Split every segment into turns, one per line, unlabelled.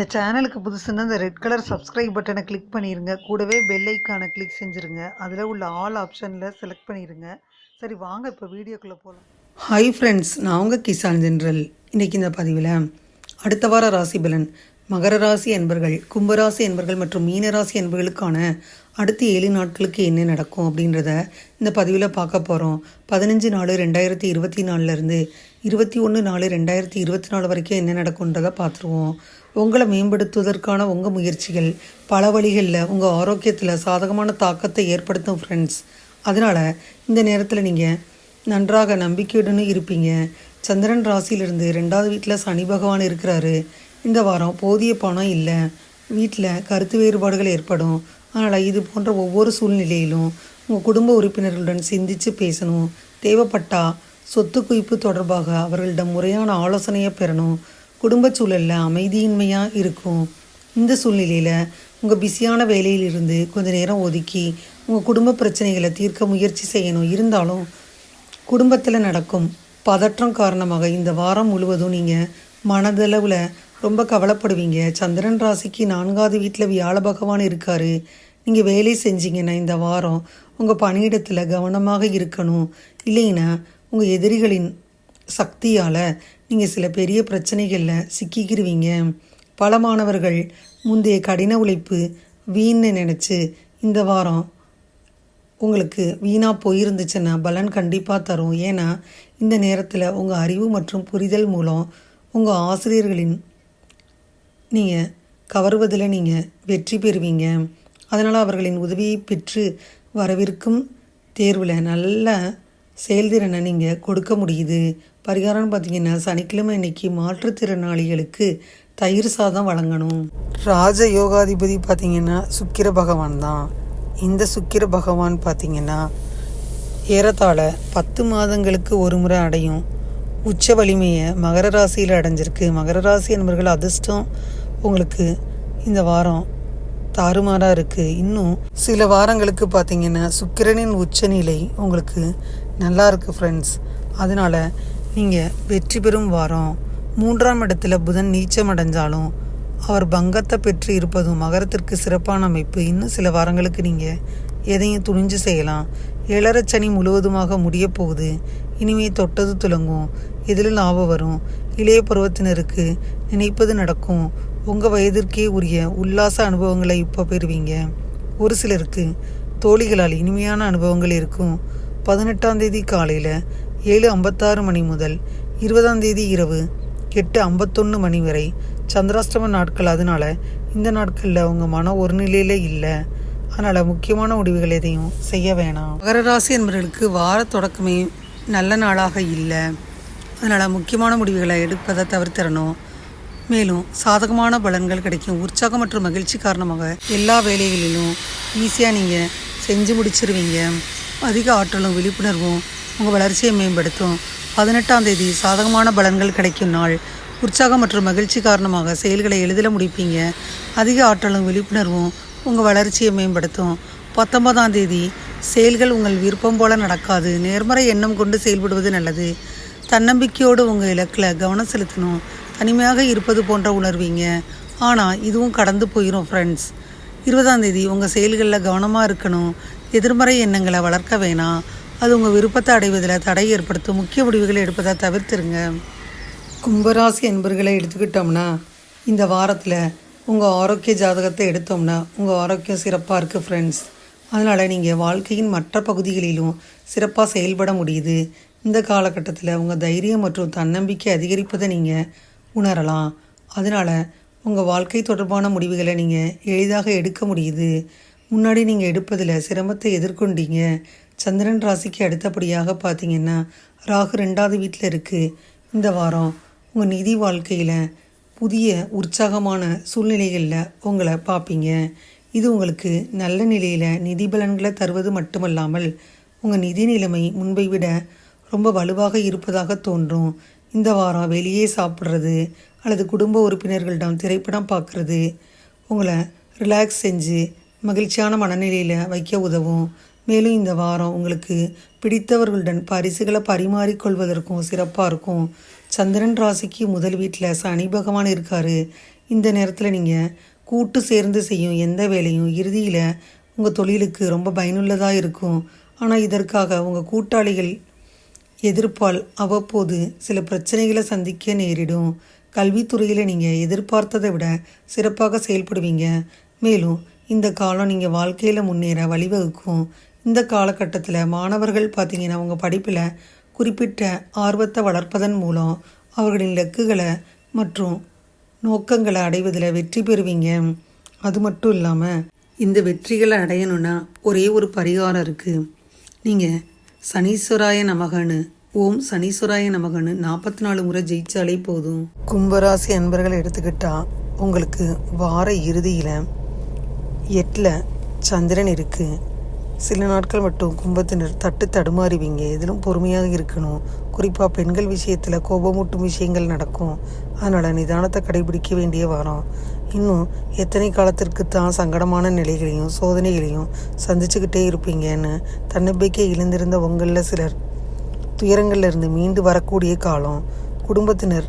இந்த சேனலுக்கு புதுசுன்னா இந்த ரெட் கலர் சப்ஸ்கிரைப் பட்டனை கிளிக் பண்ணிடுங்க கூடவே பெல் ஐக்கானை கிளிக் செஞ்சுருங்க. அதில் உள்ள ஆல் ஆப்ஷனில் செலக்ட் பண்ணிடுங்க சரி வாங்க இப்போ வீடியோக்குள்ளே போகலாம் ஹாய் ஃப்ரெண்ட்ஸ் நான் உங்கள் கிசான் ஜென்ரல். இன்றைக்கி இந்த பதிவில் அடுத்த வார ராசி பலன் மகர ராசி என்பர்கள் கும்பராசி என்பர்கள் மற்றும் மீனராசி என்பர்களுக்கான அடுத்த ஏழு நாட்களுக்கு என்ன நடக்கும் அப்படின்றத இந்த பதிவில் பார்க்க போகிறோம் பதினஞ்சு நாலு ரெண்டாயிரத்தி இருபத்தி நாலுலேருந்து இருபத்தி ஒன்று நாலு ரெண்டாயிரத்தி இருபத்தி நாலு வரைக்கும் என்ன நடக்கும்ன்றதை பார்த்துருவோம். உங்களை மேம்படுத்துவதற்கான உங்கள் முயற்சிகள் பல வழிகளில் உங்கள் ஆரோக்கியத்தில் சாதகமான தாக்கத்தை ஏற்படுத்தும் ஃப்ரெண்ட்ஸ் அதனால் இந்த நேரத்தில் நீங்கள் நன்றாக நம்பிக்கையுடன் இருப்பீங்க. சந்திரன் ராசியிலிருந்து ரெண்டாவது வீட்டில் சனி பகவான் இருக்கிறாரு. இந்த வாரம் போதிய பணம் இல்லை. வீட்டில் கருத்து வேறுபாடுகள் ஏற்படும். அதனால் இது போன்ற ஒவ்வொரு சூழ்நிலையிலும் உங்கள் குடும்ப உறுப்பினர்களுடன் சிந்தித்து பேசணும். தேவைப்பட்டால் சொத்து குவிப்பு தொடர்பாக அவர்களிடம் முறையான ஆலோசனையை பெறணும். குடும்ப சூழலில் அமைதியின்மையாக இருக்கும். இந்த சூழ்நிலையில் உங்கள் பிஸியான வேலையிலிருந்து கொஞ்ச நேரம் ஒதுக்கி உங்கள் குடும்ப பிரச்சனைகளை தீர்க்க முயற்சி செய்யணும். இருந்தாலும் குடும்பத்தில் நடக்கும் பதற்றம் காரணமாக இந்த வாரம் முழுவதும் நீங்கள் மனதளவில் ரொம்ப கவலைப்படுவீங்க. சந்திரன் ராசிக்கு நான்காவது வீட்டில் வியாழ பகவான் இருக்காரு. நீங்கள் வேலை செஞ்சீங்கன்னா இந்த வாரம் உங்கள் பணியிடத்தில் கவனமாக இருக்கணும். இல்லைன்னா உங்கள் எதிரிகளின் சக்தியால் நீங்கள் சில பெரிய பிரச்சனைகளில் சிக்கிக்கிருவீங்க. பல மாணவர்கள் முந்தைய கடின உழைப்பு வீணை நினச்சி இந்த வாரம் உங்களுக்கு வீணாக போயிருந்துச்சுன்னா பலன் கண்டிப்பாக தரும். ஏன்னா இந்த நேரத்தில் உங்கள் அறிவு மற்றும் புரிதல் மூலம் உங்கள் ஆசிரியர்களின் நீங்கள் கவருவதில் நீங்கள் வெற்றி பெறுவீங்க. அதனால் அவர்களின் உதவியை பெற்று வரவிருக்கும் தேர்வில் நல்ல செயல்திறனை நீங்கள் கொடுக்க முடியுது. பரிகாரம்னு பார்த்தீங்கன்னா சனிக்கிழமை இன்னைக்கு மாற்றுத்திறனாளிகளுக்கு தயிர் சாதம் வழங்கணும். ராஜ யோகாதிபதி பார்த்தீங்கன்னா சுக்கிர பகவான் தான். இந்த சுக்கிர பகவான் பார்த்தீங்கன்னா ஏறத்தாழ பத்து மாதங்களுக்கு ஒரு முறை அடையும். உச்ச வலிமையை மகர ராசியில் அடைஞ்சிருக்கு. மகர ராசி என்பவர்கள் அதிர்ஷ்டம் உங்களுக்கு இந்த வாரம் தாறுமாறாக இருக்குது இன்னும் சில வாரங்களுக்கு பார்த்திங்கன்னா சுக்கிரனின் உச்சநிலை உங்களுக்கு நல்லா இருக்குது ஃப்ரெண்ட்ஸ் அதனால் நீங்கள் வெற்றி பெறும் வாரம். மூன்றாம் இடத்துல புதன் நீச்சம் அடைஞ்சாலும் அவர் பங்கத்தை பெற்று இருப்பதும் மகரத்திற்கு சிறப்பான அமைப்பு. இன்னும் சில வாரங்களுக்கு நீங்கள் எதையும் துணிஞ்சு செய்யலாம். ஏழரைச்சனி முழுவதுமாக முடிய போகுது. இனிமே தொட்டது துலங்கும். எதில் லாபம் வரும்? இளைய பருவத்தினருக்கு நினைப்பது நடக்கும். உங்கள் வயதிற்கே உரிய உல்லாச அனுபவங்களை இப்போ பெறுவீங்க. ஒரு சிலருக்கு தோழிகளால் இனிமையான அனுபவங்கள் இருக்கும். பதினெட்டாம் தேதி காலையில் ஏழு ஐம்பத்தாறு மணி முதல் இருபதாம் தேதி இரவு எட்டு ஐம்பத்தொன்று மணி வரை சந்திராஷ்டம நாட்கள். அதனால் இந்த நாட்களில் உங்கள் மனம் ஒரு நிலையில் இல்லை. அதனால் முக்கியமான முடிவுகள் எதையும் செய்ய வேணாம். மகர ராசி என்பவர்களுக்கு வார தொடக்கமே நல்ல நாளாக இல்லை. அதனால் முக்கியமான முடிவுகளை எடுப்பதை தவிர்த்திடணும். மேலும் சாதகமான பலன்கள் கிடைக்கும். உற்சாகம் மற்றும் மகிழ்ச்சி காரணமாக எல்லா வேலைகளிலும் ஈஸியாக நீங்கள் செஞ்சு முடிச்சிருவீங்க. அதிக ஆற்றலும் விழிப்புணர்வும் உங்கள் வளர்ச்சியை மேம்படுத்தும். பதினெட்டாம் தேதி சாதகமான பலன்கள் கிடைக்கும் நாள். உற்சாகம் மற்றும் மகிழ்ச்சி காரணமாக செயல்களை எளிதில் முடிப்பீங்க. அதிக ஆற்றலும் விழிப்புணர்வும் உங்கள் வளர்ச்சியை மேம்படுத்தும். பத்தொன்பதாம் தேதி செயல்கள் உங்கள் விருப்பம் போல நடக்காது. நேர்மறை எண்ணம் கொண்டு செயல்படுவது நல்லது. தன்னம்பிக்கையோடு உங்கள் இலக்கில் கவனம் செலுத்தணும். தனிமையாக இருப்பது போன்ற உணர்வீங்க. ஆனால் இதுவும் கடந்து போயிடும் ஃப்ரெண்ட்ஸ் இருபதாம் தேதி உங்கள் செயல்களில் கவனமாக இருக்கணும். எதிர்மறை எண்ணங்களை வளர்க்க வேணாம். அது உங்கள் விருப்பத்தை அடைவதில் தடை ஏற்படுத்தும். முக்கிய முடிவுகளை எடுப்பதை தவிர்த்துருங்க. கும்பராசி என்பர்களை எடுத்துக்கிட்டோம்னா இந்த வாரத்தில் உங்கள் ஆரோக்கிய ஜாதகத்தை எடுத்தோம்னா உங்கள் ஆரோக்கியம் சிறப்பாக இருக்குது ஃப்ரெண்ட்ஸ் அதனால் நீங்கள் வாழ்க்கையின் மற்ற பகுதிகளிலும் சிறப்பாக செயல்பட முடியுது. இந்த காலகட்டத்தில் உங்கள் தைரியம் மற்றும் தன்னம்பிக்கை அதிகரிப்பதை நீங்கள் உணரலாம். அதனால் உங்கள் வாழ்க்கை தொடர்பான முடிவுகளை நீங்கள் எளிதாக எடுக்க முடியுது. முன்னாடி நீங்கள் எடுப்பதில் சிரமத்தை எதிர்கொண்டீங்க. சந்திரன் ராசிக்கு அடுத்தபடியாக பார்த்தீங்கன்னா ராகு ரெண்டாவது வீட்டில் இருக்குது இந்த வாரம் உங்கள் நிதி வாழ்க்கையில் புதிய உற்சாகமான சூழ்நிலைகளில் உங்களை பார்ப்பீங்க. இது உங்களுக்கு நல்ல நிலையில் நிதி பலன்களை தருவது மட்டுமல்லாமல் உங்கள் நிதி நிலைமை முன்பை விட ரொம்ப வலுவாக இருப்பதாக தோன்றும். இந்த வாரம் வெளியே சாப்பிட்றது அல்லது குடும்ப உறுப்பினர்களிடம் திரைப்படம் பார்க்குறது உங்களை ரிலாக்ஸ் செஞ்சு மகிழ்ச்சியான மனநிலையில் வைக்க உதவும். மேலும் இந்த வாரம் உங்களுக்கு பிடித்தவர்களுடன் பரிசுகளை பரிமாறிக்கொள்வதற்கும் சிறப்பாக இருக்கும். சந்திரன் ராசிக்கு முதல் வீட்டில் சனி பகவான் இருக்கார். இந்த நேரத்தில் நீங்கள் கூட்டு சேர்ந்து செய்யும் எந்த வேலையும் இறுதியில் உங்கள் தொழிலுக்கு ரொம்ப பயனுள்ளதாக இருக்கும். ஆனால் இதற்காக உங்கள் கூட்டாளிகள் எதிர்ப்பால் அவ்வப்போது சில பிரச்சனைகளை சந்திக்க நேரிடும். கல்வித்துறையில் நீங்கள் எதிர்பார்த்ததை விட சிறப்பாக செயல்படுவீங்க. மேலும் இந்த காலம் நீங்கள் வாழ்க்கையில் முன்னேற வழிவகுக்கும். இந்த காலகட்டத்தில் மாணவர்கள் பார்த்தீங்கன்னா அவங்க படிப்பில் குறிப்பிட்ட ஆர்வத்தை வளர்ப்பதன் மூலம் அவர்களின் இலக்குகளை மற்றும் நோக்கங்களை அடைவதில் வெற்றி பெறுவீங்க. அது மட்டும் இல்லாமல் இந்த வெற்றிகளை அடையணும்னா ஒரே ஒரு பரிகாரம் இருக்குது நீங்கள் சனீஸ்வராய நமகன்னு ஓம் சனீஸ்வராய நமகன்னு நாற்பத்தி நாலு முறை ஜெயிச்சாலே போதும். கும்பராசி அன்பர்களை எடுத்துக்கிட்டா உங்களுக்கு வார இறுதியில் எட்டில் சந்திரன் இருக்குது சில நாட்கள் மட்டும் கும்பத்தினர் தட்டு தடுமாறிவிங்க. எதிலும் பொறுமையாக இருக்கணும். குறிப்பாக பெண்கள் விஷயத்தில் கோபமூட்டும் விஷயங்கள் நடக்கும். அதனால் நிதானத்தை கடைபிடிக்க வேண்டிய வாரம். இன்னும் எத்தனை காலத்திற்கு தான் சங்கடமான நிலைகளையும் சோதனைகளையும் சந்திச்சுக்கிட்டே இருப்பீங்கன்னு தன்னம்பிக்கை இழந்திருந்த உங்களில் சிலர். துயரங்கள்ல இருந்து மீண்டு வரக்கூடிய காலம். குடும்பத்தினர்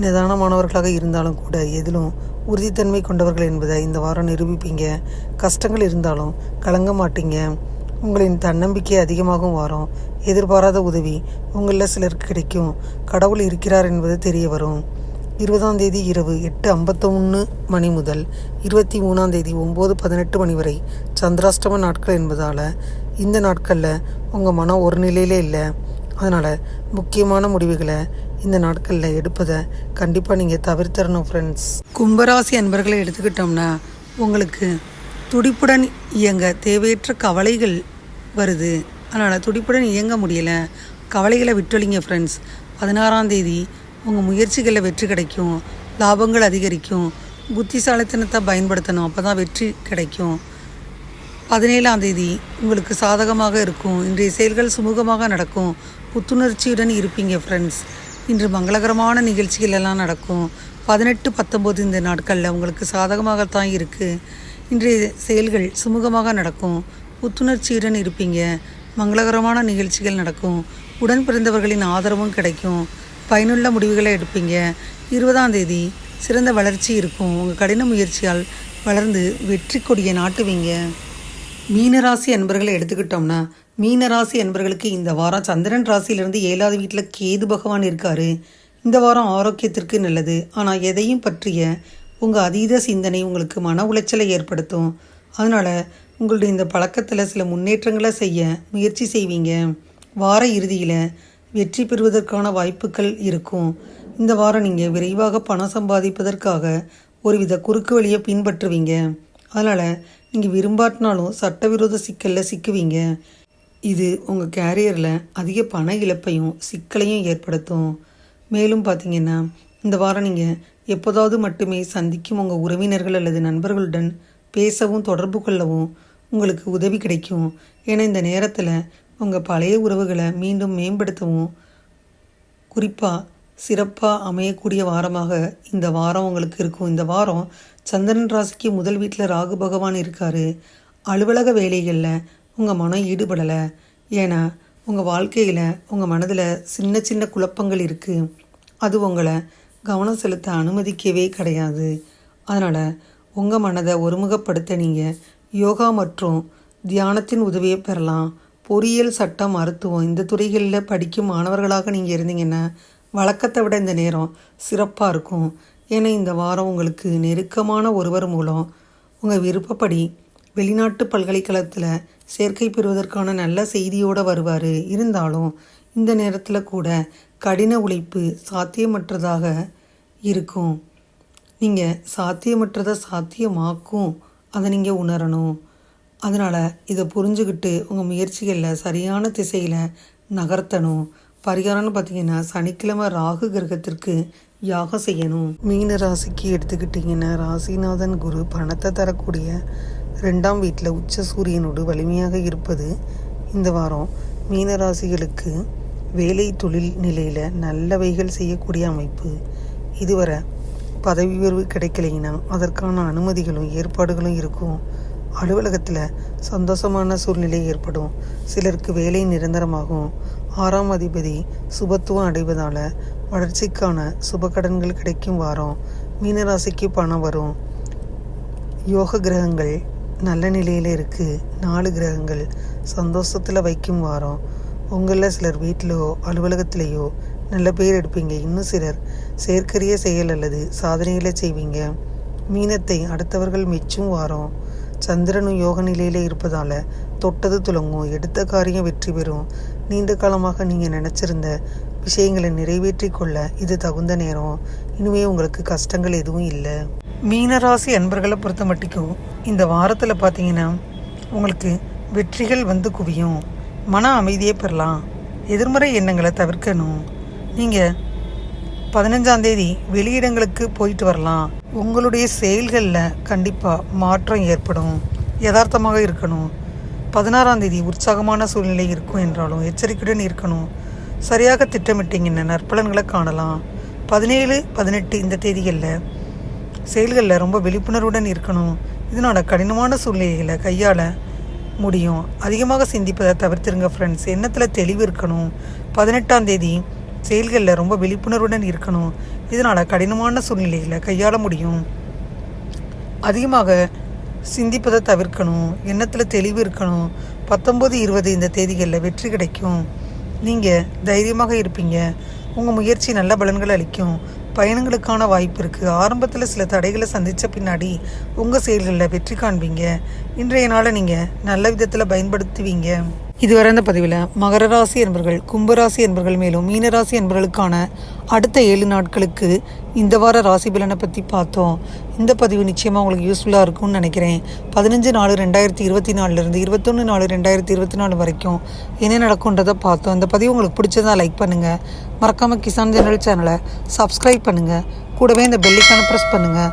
நிதானமானவர்களாக இருந்தாலும் கூட எதிலும் உறுதித்தன்மை கொண்டவர்கள் என்பதை இந்த வாரம் நிரூபிப்பீங்க. கஷ்டங்கள் இருந்தாலும் கலங்க மாட்டீங்க. உங்களின் தன்னம்பிக்கை அதிகமாகும் வாரம். எதிர்பாராத உதவி உங்களில் சிலருக்கு கிடைக்கும். கடவுள் இருக்கிறார் என்பது தெரிய வரும். இருபதாம் தேதி இரவு எட்டு ஐம்பத்தொன்று மணி முதல் இருபத்தி மூணாம் தேதி ஒம்பது பதினெட்டு மணி வரை சந்திராஷ்டம நாட்கள் என்பதால் இந்த நாட்களில் உங்கள் மனம் ஒரு நிலையிலே இல்லை. அதனால் முக்கியமான முடிவுகளை இந்த நாட்களில் எடுப்பதை கண்டிப்பாக நீங்கள் தவிர்த்தரணும் ஃப்ரெண்ட்ஸ் கும்பராசி அன்பர்களை எடுத்துக்கிட்டோம்னா உங்களுக்கு துடிப்புடன் இயங்க தேவையற்ற கவலைகள் வருது. அதனால் துடிப்புடன் இயங்க முடியலை. கவலைகளை விட்டொழிங்க ஃப்ரெண்ட்ஸ் பதினாறாம் தேதி உங்கள் முயற்சிகளில் வெற்றி கிடைக்கும். லாபங்கள் அதிகரிக்கும். புத்திசாலித்தனத்தை பயன்படுத்தணும். அப்போ தான் வெற்றி கிடைக்கும். பதினேழாம் தேதி உங்களுக்கு சாதகமாக இருக்கும். இன்றைய செயல்கள் சுமூகமாக நடக்கும். புத்துணர்ச்சியுடன் இருப்பீங்க ஃப்ரெண்ட்ஸ் இன்று மங்களகரமான நிகழ்ச்சிகள் எல்லாம் நடக்கும். பதினெட்டு பத்தொம்போது இந்த நாட்களில் உங்களுக்கு சாதகமாகத்தான் இருக்குது இன்றைய செயல்கள் சுமூகமாக நடக்கும். புத்துணர்ச்சியுடன் இருப்பீங்க. மங்களகரமான நிகழ்ச்சிகள் நடக்கும். உடன் பிறந்தவர்களின் ஆதரவும் கிடைக்கும். பயனுள்ள முடிவுகளை எடுப்பீங்க. இருபதாம் தேதி சிறந்த வளர்ச்சி இருக்கும். உங்கள் கடின முயற்சியால் வளர்ந்து வெற்றி கொடியை நாட்டுவீங்க. மீனராசி அன்பர்களை எடுத்துக்கிட்டோம்னா மீனராசி அன்பர்களுக்கு இந்த வாரம் சந்திரன் ராசியிலிருந்து ஏழாவது வீட்டில் கேது பகவான் இருக்காரு. இந்த வாரம் ஆரோக்கியத்திற்கு நல்லது. ஆனால் எதையும் பற்றிய உங்கள் அதீத சிந்தனை உங்களுக்கு மன உளைச்சலை ஏற்படுத்தும். அதனால் உங்களுடைய இந்த பழக்கத்தில் சில முன்னேற்றங்களை செய்ய முயற்சி செய்வீங்க. வார இறுதியில் வெற்றி பெறுவதற்கான வாய்ப்புகள் இருக்கும். இந்த வாரம் நீங்கள் விரைவாக பணம் சம்பாதிப்பதற்காக ஒருவித குறுக்கு வழியை பின்பற்றுவீங்க. அதனால் நீங்கள் விரும்பாட்டினாலும் சட்டவிரோத சிக்கலில் சிக்குவீங்க. இது உங்கள் கேரியரில் அதிக பண இழப்பையும் சிக்கலையும் ஏற்படுத்தும். மேலும் பார்த்தீங்கன்னா இந்த வாரம் நீங்கள் எப்போதாவது மட்டுமே சந்திக்கும் உங்கள் உறவினர்கள் அல்லது நண்பர்களுடன் பேசவும் தொடர்பு கொள்ளவும் உங்களுக்கு உதவி கிடைக்கும். ஏன்னா இந்த நேரத்தில் உங்கள் பழைய உறவுகளை மீண்டும் மேம்படுத்தவும் குறிப்பாக சிறப்பாக அமையக்கூடிய வாரமாக இந்த வாரம் உங்களுக்கு இருக்கும். இந்த வாரம் சந்திரன் ராசிக்கு முதல் வீட்டில் ராகு பகவான் இருக்கார். அலுவலக வேலைகளில் உங்கள் மனம் ஈடுபடலை. ஏன்னா உங்கள் வாழ்க்கையில் உங்கள் மனதில் சின்ன சின்ன குழப்பங்கள் இருக்குது அது உங்களை கவனம் செலுத்த அனுமதிக்கவே கிடையாது. அதனால் உங்கள் மனதை ஒருமுகப்படுத்த நீங்கள் யோகா மற்றும் தியானத்தின் உதவியை பெறலாம். பொறியியல் சட்டம் மருத்துவம் இந்த துறைகளில் படிக்கும் மாணவர்களாக நீங்கள் இருந்தீங்கன்னா வழக்கத்தை விட இந்த நேரம் சிறப்பாக இருக்கும். ஏன்னா இந்த வாரம் உங்களுக்கு நெருக்கமான ஒருவர் மூலம் உங்கள் விருப்பப்படி வெளிநாட்டு பல்கலைக்கழகத்தில் சேர்க்கை பெறுவதற்கான நல்ல செய்தியோடு வருவார். இருந்தாலும் இந்த நேரத்தில் கூட கடின உழைப்பு சாத்தியமற்றதாக இருக்கும். நீங்கள் சாத்தியமற்றதை சாத்தியமாக்கும். அதை நீங்கள் உணரணும். அதனால் இதை புரிஞ்சுக்கிட்டு உங்கள் முயற்சிகளில் சரியான திசையில் நகர்த்தணும். பரிகாரம்னு பார்த்தீங்கன்னா சனிக்கிழமை ராகு கிரகத்திற்கு யாகம் செய்யணும். மீன ராசிக்கு எடுத்துக்கிட்டிங்கன்னா ராசிநாதன் குரு பணத்தை தரக்கூடிய ரெண்டாம் வீட்டில் உச்ச சூரியனோடு வலிமையாக இருப்பது இந்த வாரம். மீன ராசிகளுக்கு வேலை தொழில் நிலையில் நல்லவைகள் செய்யக்கூடிய அமைப்பு. இதுவரை பதவி உயர்வு கிடைக்கலைன்னா அதற்கான அனுமதிகளும் ஏற்பாடுகளும் இருக்கும். அலுவலகத்தில் சந்தோஷமான சூழ்நிலை ஏற்படும். சிலருக்கு வேலை நிரந்தரமாகும். ஆறாம் அதிபதி சுபத்துவம் அடைவதால் வளர்ச்சிக்கான சுப கடன்கள் கிடைக்கும் வாரம். மீனராசிக்கு பணம் வரும். யோக கிரகங்கள் நல்ல நிலையில் இருக்குது நாலு கிரகங்கள் சந்தோஷத்தில் வைக்கும் வாரம். உங்களில் சிலர் வீட்டிலையோ அலுவலகத்திலேயோ நல்ல பேர் எடுப்பீங்க. இன்னும் சிலர் செயற்கரிய செயல் அல்லது சாதனைகளை செய்வீங்க. மீனத்தை அடுத்தவர்கள் மெச்சும் வாரம். சந்திரனும் யோக நிலையில் இருப்பதால் தொட்டது துலங்கும் எடுத்த காரியம் வெற்றி பெறும். நீண்ட காலமாக நீங்கள் நினச்சிருந்த விஷயங்களை நிறைவேற்றி கொள்ள இது தகுந்த நேரம். இனிமே உங்களுக்கு கஷ்டங்கள் எதுவும் இல்லை. மீனராசி அன்பர்களை பொறுத்த மட்டுக்கும் இந்த வாரத்தில் பார்த்தீங்கன்னா உங்களுக்கு வெற்றிகள் வந்து குவியும். மன அமைதியை பெறலாம். எதிர்மறை எண்ணங்களை தவிர்க்கணும். நீங்கள் பதினஞ்சாம் தேதி வெளியிடங்களுக்கு போயிட்டு வரலாம். உங்களுடைய செயல்களில் கண்டிப்பாக மாற்றம் ஏற்படும். யதார்த்தமாக இருக்கணும். பதினாறாம் தேதி உற்சாகமான சூழ்நிலை இருக்கும் என்றாலும் எச்சரிக்கையுடன் இருக்கணும். சரியாக திட்டமிட்டீங்கன்னா நற்பலன்களை காணலாம். பதினேழு பதினெட்டு இந்த தேதிகளில் செயல்களில் ரொம்ப விழிப்புணர்வுடன் இருக்கணும். இதனால் கடினமான சூழ்நிலைகளை கையாள முடியும். அதிகமாக சிந்திப்பதை தவிர்த்துருங்க ஃப்ரெண்ட்ஸ் எண்ணத்தில் தெளிவு இருக்கணும். பதினெட்டாம் தேதி செயல்களில் ரொம்ப விழிப்புணர்வுடன் இருக்கணும். இதனால் கடினமான சூழ்நிலைகளை கையாள முடியும். அதிகமாக சிந்திப்பதை தவிர்க்கணும் எண்ணத்தில் தெளிவு இருக்கணும். பத்தொம்பது இருபது இந்த தேதிகளில் வெற்றி கிடைக்கும். நீங்கள் தைரியமாக இருப்பீங்க. உங்கள் முயற்சி நல்ல பலன்கள் அளிக்கும். பயணங்களுக்கான வாய்ப்பு இருக்குது ஆரம்பத்தில் சில தடைகளை சந்தித்த பின்னாடி உங்கள் செயல்களில் வெற்றி காண்பீங்க. இன்றைய நாளை நீங்கள் நல்ல விதத்தில் பயன்படுத்துவீங்க. இதுவரை இந்த பதிவில் மகர ராசி என்பர்கள் கும்பராசி என்பர்கள் மேலும் மீனராசி என்பவர்களுக்கான அடுத்த ஏழு நாட்களுக்கு இந்த வார ராசி பலனை பற்றி பார்த்தோம். இந்த பதிவு நிச்சயமாக உங்களுக்கு யூஸ்ஃபுல்லாக இருக்கும்னு நினைக்கிறேன். பதினஞ்சு நாலு ரெண்டாயிரத்தி இருபத்தி நாலுலேருந்து இருபத்தொன்று நாலு ரெண்டாயிரத்தி இருபத்தி நாலு வரைக்கும் என்ன நடக்கும்ன்றதை பார்த்தோம். இந்த பதிவு உங்களுக்கு பிடிச்சதா லைக் பண்ணுங்கள் மறக்காமல் கிசான் ஜெனரல் சேனலை சப்ஸ்கிரைப் பண்ணுங்கள் கூடவே இந்த பெல்லிக்கான ப்ரெஸ் பண்ணுங்கள்